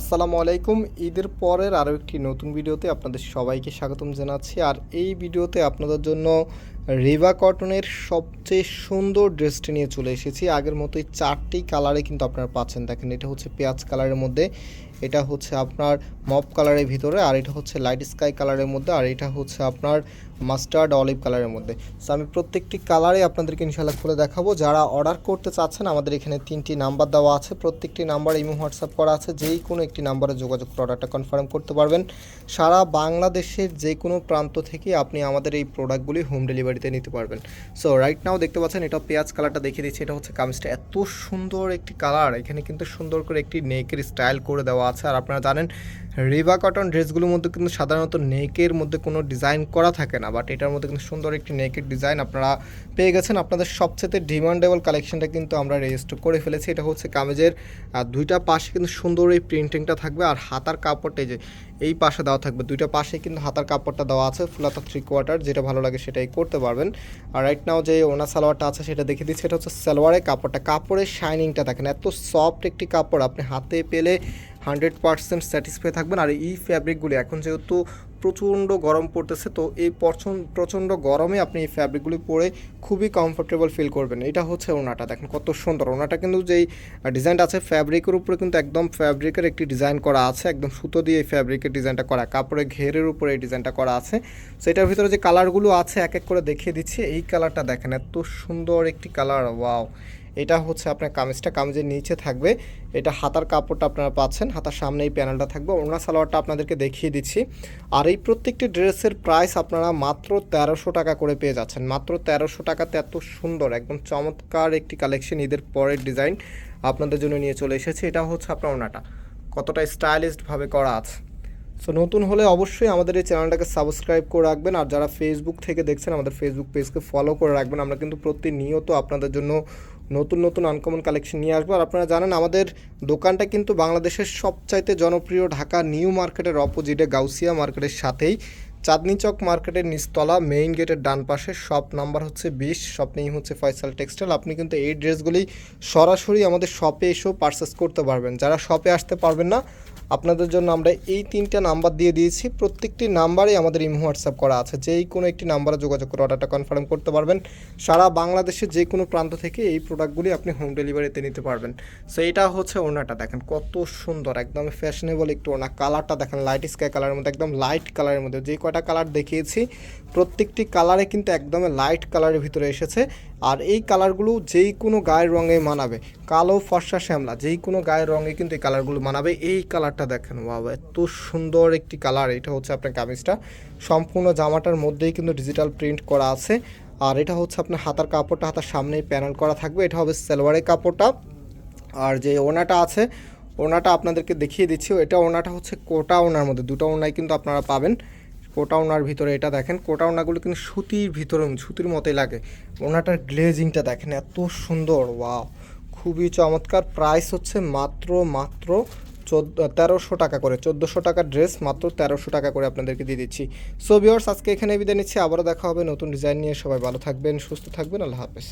আসসালামু আলাইকুম। ঈদের পরের আরও একটি নতুন ভিডিওতে আপনাদের সবাইকে স্বাগতম জানাচ্ছি। আর এই ভিডিওতে আপনাদের জন্য রিভা কটনের সবচেয়ে সুন্দর ড্রেসটি নিয়ে চলে এসেছি। আগের মতোই চারটি কালারে কিন্তু আপনারা পাচ্ছেন। দেখেন, এটা হচ্ছে পেঁয়াজ কালারের মধ্যে, এটা হচ্ছে আপনার মপ কালারের ভিতরে, আর এটা হচ্ছে লাইট স্কাই কালারের মধ্যে, আর এটা হচ্ছে আপনার মাস্টার্ড অলিভ কালারের মধ্যে। সো আমি প্রত্যেকটি কালারে আপনাদেরকে ইনশাল্লাহ খুলে দেখাবো। যারা অর্ডার করতে চাচ্ছেন, আমাদের এখানে তিনটি নাম্বার দেওয়া আছে। প্রত্যেকটি নাম্বার ইমো হোয়াটসঅ্যাপ করা আছে। যেই কোনো একটি নাম্বারে যোগাযোগ করে অর্ডারটা কনফার্ম করতে পারবেন। সারা বাংলাদেশের যে কোনো প্রান্ত থেকে আপনি আমাদের এই প্রোডাক্টগুলি হোম ডেলিভারিতে নিতে পারবেন। সো রাইট নাও দেখতে পাচ্ছেন এটা পেঁয়াজ কালারটা দেখিয়ে দিচ্ছি। এটা হচ্ছে কামিজটা। এত সুন্দর একটি কালার। এখানে কিন্তু সুন্দর করে একটি নেকের স্টাইল করে দেওয়া আছে। আর আপনারা জানেন, রিবা কটন ড্রেসগুলোর মধ্যে কিন্তু সাধারণত নেকের মধ্যে কোনো ডিজাইন করা থাকে না। বাট এটার মধ্যে কিন্তু সুন্দর একটি নেকের ডিজাইন আপনারা পেয়ে গেছেন। আপনাদের সবচেয়ে ডিমান্ডেবল কালেকশনটা কিন্তু আমরা রেজিস্টার করে ফেলেছি। এটা হচ্ছে কামেজের দুইটা পাশে কিন্তু সুন্দর এই প্রিন্টিংটা থাকবে। আর হাতার কাপড়টা যে, এই পাশে দেওয়া থাকবে। দুইটা পাশে কিন্তু হাতার কাপড়টা দেওয়া আছে। ফুলাতা থ্রি কোয়ার্টার যেটা ভালো লাগে সেটাই করতে পারবেন। আর রাইট নাও যে ওনা সালোয়ারটা আছে সেটা দেখে দিচ্ছি, এটা হচ্ছে সালোয়ারের কাপড়টা। কাপড়ের শাইনিংটা দেখেন, এত সফট একটি কাপড় আপনি হাতে পেলে হান্ড্রেড পার্সেন্ট স্যাটিসফাই থাকবেন। আর এই ফ্যাব্রিকগুলি এখন যেহেতু প্রচণ্ড গরম পড়তেছে, তো এই প্রচণ্ড গরমে আপনি এই ফ্যাব্রিকগুলি পরে খুবই কমফোর্টেবল ফিল করবেন। এটা হচ্ছে ওনাটা, দেখেন কত সুন্দর। ওনাটা কিন্তু যেই ডিজাইনটা আছে ফ্যাব্রিকের উপরে কিন্তু একদম ফ্যাব্রিকের একটি ডিজাইন করা আছে, একদম সুতো দিয়ে এই ফ্যাব্রিকের ডিজাইনটা করা, কাপড়ের ঘেরের উপরে এই ডিজাইনটা করা আছে। তো এটার ভিতরে যে কালারগুলো আছে, এক এক করে দেখিয়ে দিচ্ছি। এই কালারটা দেখেন এত সুন্দর একটি কালার ওয়াও এটা হচ্ছে আপনার কামিজটা, কামিজের নিচে থাকবে। এটা হাতার কাপড়টা আপনারা পাচ্ছেন, হাতার সামনে এই প্যানেলটা থাকবে। ওনা সালোয়ারটা আপনাদেরকে দেখিয়ে দিচ্ছি। আর এই প্রত্যেকটি ড্রেসের প্রাইস আপনারা মাত্র তেরোশো টাকা করে পেয়ে যাচ্ছেন। মাত্র তেরোশো টাকাতে এত সুন্দর, একদম চমৎকার একটি কালেকশন ঈদের পরের ডিজাইন আপনাদের জন্য নিয়ে চলে এসেছে। এটা হচ্ছে আপনার ওনাটা কতটা স্টাইলিশডভাবে করা আছে। সো নতুন হলে অবশ্যই আমাদের এই চ্যানেলটাকে সাবস্ক্রাইব করে রাখবেন। আর যারা ফেসবুক থেকে দেখছেন, আমাদের ফেসবুক পেজকে ফলো করে রাখবেন। আমরা কিন্তু প্রতিনিয়ত আপনাদের জন্য নতুন নতুন আনকমন কালেকশন নিয়ে আসব। আর আপনারা জানেন, আমাদের দোকানটা কিন্তু বাংলাদেশের সবচাইতে জনপ্রিয় ঢাকা নিউ মার্কেটের অপোজিটে গাউসিয়া মার্কেটের সাথেই। চাঁদনি চক মার্কেটের নিচতলা মেইন গেটের ডান পাশে। শপ নাম্বার হচ্ছে বিশ শপ নেই হচ্ছে ফয়সাল টেক্সটাইল আপনি কিন্তু এই ড্রেসগুলি সরাসরি আমাদের শপে এসেও পারচেস করতে পারবেন। যারা শপে আসতে পারবেন না আপনাদের জন্য আমরা এই তিনটা নাম্বার দিয়ে দিয়েছি। প্রত্যেকটি নাম্বারেই আমাদের ইমো হোয়াটসঅ্যাপ করা আছে। যেই কোনো একটি নাম্বারে যোগাযোগ করে অর্ডারটা কনফার্ম করতে পারবেন। সারা বাংলাদেশের যে কোনো প্রান্ত থেকে এই প্রোডাক্টগুলি আপনি হোম ডেলিভারিতে নিতে পারবেন। সো এটা হচ্ছে ওনাটা দেখেন, কত সুন্দর, একদম ফ্যাশনেবল একটু ওনা কালারটা দেখেন লাইট স্কাই কালারের মধ্যে, একদম লাইট কালারের মধ্যে। যে কয়টা কালার দেখিয়েছি, প্রত্যেকটি কালারে কিন্তু একদম লাইট কালারের ভিতরে এসেছে। আর এই কালারগুলো যেই কোনো গায়ের রঙে মানাবে। কালো ফর্সা শ্যামলা, যেই কোনো গায়ের রঙে কিন্তু এই কালারগুলো মানাবে। এই কালারটা দেখেন বাবা এত সুন্দর একটি কালার। এটা হচ্ছে আপনার কামিজটা। সম্পূর্ণ জামাটার মধ্যেই কিন্তু ডিজিটাল প্রিন্ট করা আছে। আর এটা হচ্ছে আপনার হাতার কাপড়টা হাতার সামনেই প্যানেল করা থাকবে। এটা হবে সালোয়ারের কাপড়টা। আর যে ওনাটা আছে ওনাটা আপনাদেরকে দেখিয়ে দিচ্ছি। এটা ওনাটা হচ্ছে কোটা ওনার মধ্যে। দুটো ওনাই কিন্তু আপনারা পাবেন। কোটা ওনার ভিতরে এটা দেখেন। কোটা ওনাগুলো কিন্তু সুতির ভিতরে, সুতির মতোই লাগে। ওনাটার গ্লেজিংটা দেখেন, এত সুন্দর, ওয়াও। খুবই চমৎকার। প্রাইস হচ্ছে মাত্র মাত্র তেরোশো টাকা করে, চোদ্দোশো টাকার ড্রেস, মাত্র তেরোশো টাকা করে আপনাদেরকে দিয়ে দিচ্ছি। সো ভিওর্স আজকে এখানে বিদায় নিচ্ছি। আবারও দেখা হবে নতুন ডিজাইন নিয়ে। সবাই ভালো থাকবেন, সুস্থ থাকবেন। আল্লাহ হাফেজ।